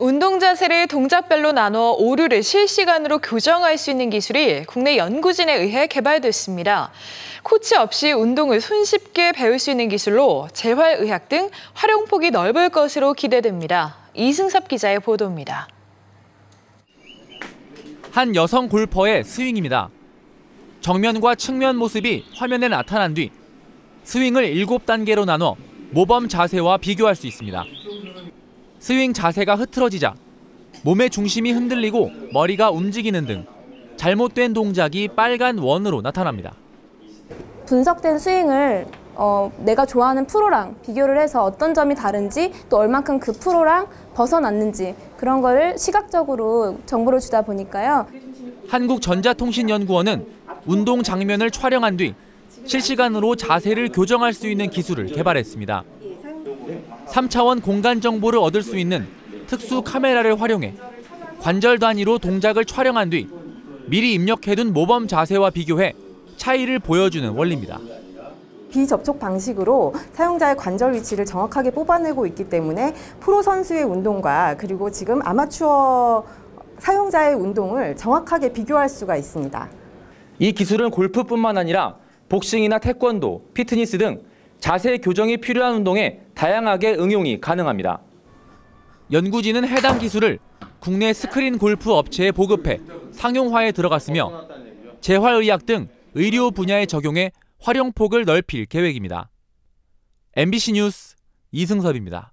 운동 자세를 동작별로 나눠 오류를 실시간으로 교정할 수 있는 기술이 국내 연구진에 의해 개발됐습니다. 코치 없이 운동을 손쉽게 배울 수 있는 기술로 재활의학 등 활용폭이 넓을 것으로 기대됩니다. 이승섭 기자의 보도입니다. 한 여성 골퍼의 스윙입니다. 정면과 측면 모습이 화면에 나타난 뒤 스윙을 7단계로 나눠 모범 자세와 비교할 수 있습니다. 스윙 자세가 흐트러지자 몸의 중심이 흔들리고 머리가 움직이는 등 잘못된 동작이 빨간 원으로 나타납니다. 분석된 스윙을 어, 내가 좋아하는 프로랑 비교를 해서 어떤 점이 다른지 또 얼만큼 그 프로랑 벗어났는지 그런 거를 시각적으로 정보를 주다 보니까요. 한국전자통신연구원은 운동 장면을 촬영한 뒤 실시간으로 자세를 교정할 수 있는 기술을 개발했습니다. 3차원 공간 정보를 얻을 수 있는 특수 카메라를 활용해 관절 단위로 동작을 촬영한 뒤 미리 입력해둔 모범 자세와 비교해 차이를 보여주는 원리입니다. 비접촉 방식으로 사용자의 관절 위치를 정확하게 뽑아내고 있기 때문에 프로 선수의 운동과 그리고 지금 아마추어 사용자의 운동을 정확하게 비교할 수가 있습니다. 이 기술은 골프뿐만 아니라 복싱이나 태권도, 피트니스 등 자세 교정이 필요한 운동에 다양하게 응용이 가능합니다. 연구진은 해당 기술을 국내 스크린 골프 업체에 보급해 상용화에 들어갔으며 재활의학 등 의료 분야에 적용해 활용폭을 넓힐 계획입니다. MBC 뉴스 이승섭입니다.